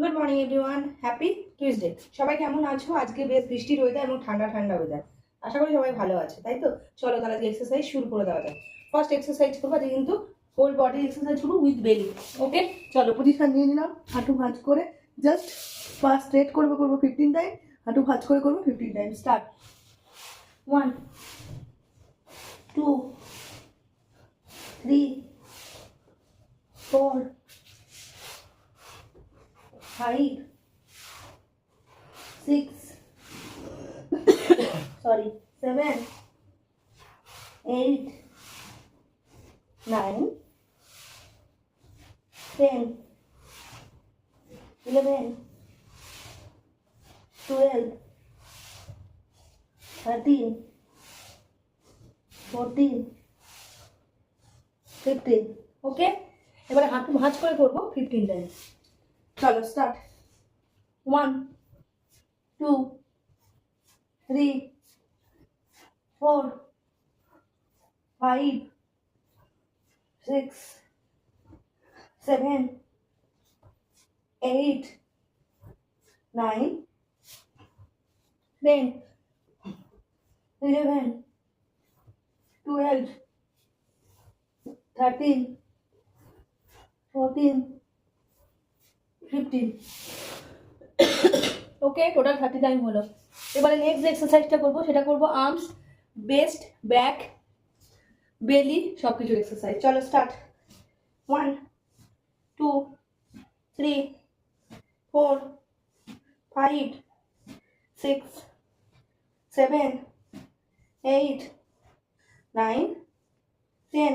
Good morning everyone happy Tuesday সবাই কেমন আছো? আজকে বেশ বৃষ্টির ওয়েদার এবং ঠান্ডা ঠান্ডা ওয়েদার আশা করি সবাই ভালো আছে, তাই তো? চলো তাহলে আজকে এক্সারসাইজ শুরু করে দেওয়া যায় ফার্স্ট এক্সারসাইজ করব, আজকে কিন্তু হোল বডি এক্সারসাইজ করব উইথ বেলি ওকে চলো পজিশন নিয়ে নিলাম, হাঁটু ভাঁজ করে জাস্ট পা স্ট্রেট করব করব ফিফটিন টাইম হাঁটু ভাঁজ করে করব fifteen time start one two three four five, six, sorry, seven, eight, nine, ten, eleven, twelve, thirteen, fourteen, fifteen okay এবারে হাঁটু ভাঁজ করে করব ফিফটিন টাইমস চলো start one two three four five six seven eight nine ten eleven twelve thirteen fourteen fifteen okay total thirty time হলো। এবারে next যে এক্সারসাইজটা করব, সেটা করব আর্মস বেস্ট ব্যাক বেলি সব কিছুর এক্সারসাইজ চলো start one two three four five six seven eight nine ten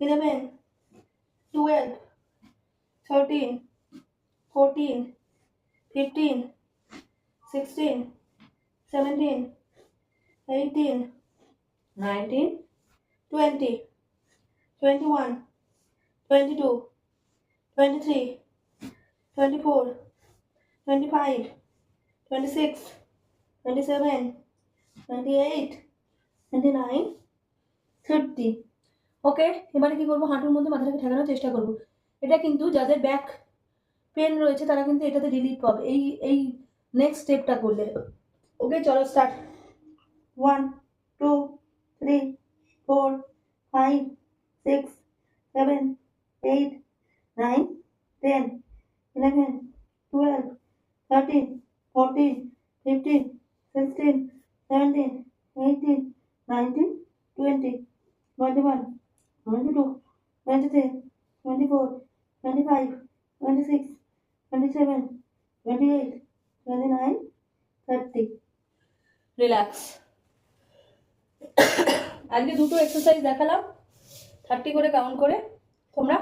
eleven twelve thirteen 14, 15, 16, 17, 18, 19, 20, 21, 22, 23, 24, 25, 26, 27, 28, 29, 30 okay এবারে কি করব? হাঁটুর মধ্যে মাথাটাকে ঠেকানোর চেষ্টা করব। এটা কিন্তু যাদের ব্যাক পেন রয়েছে, তারা কিন্তু এটাতে রিলিফ পাবে। এই এই নেক্সট স্টেপটা করলে। ওকে চলো start one two three four five six seven eight nine ten eleven twelve thirteen fourteen fifteen sixteen seventeen eighteen nineteen twenty twenty one twenty two twenty three twenty four twenty five twenty six seven twenty eight twenty nine relax আজকে দুটো exercise দেখালাম। Thirty করে count করে তোমরা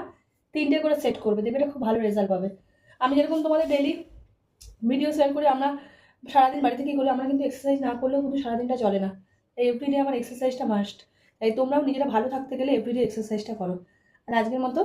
তিনটে করে set করবে। দেখবে এটা খুব ভালো রেজাল্ট পাবে। আমি যেরকম তোমাদের ডেলি ভিডিও সেন্ড করি, আমরা সারাদিন বাড়িতে কী করি, আমরা কিন্তু এক্সারসাইজ না করলেও কিন্তু সারাদিনটা চলে না। তাই এভরিডে আমার এক্সারসাইজটা মাস্ট তাই তোমরাও নিজেরা ভালো থাকতে গেলে এভরিডে এক্সারসাইজটা করো। আর আজকের মতো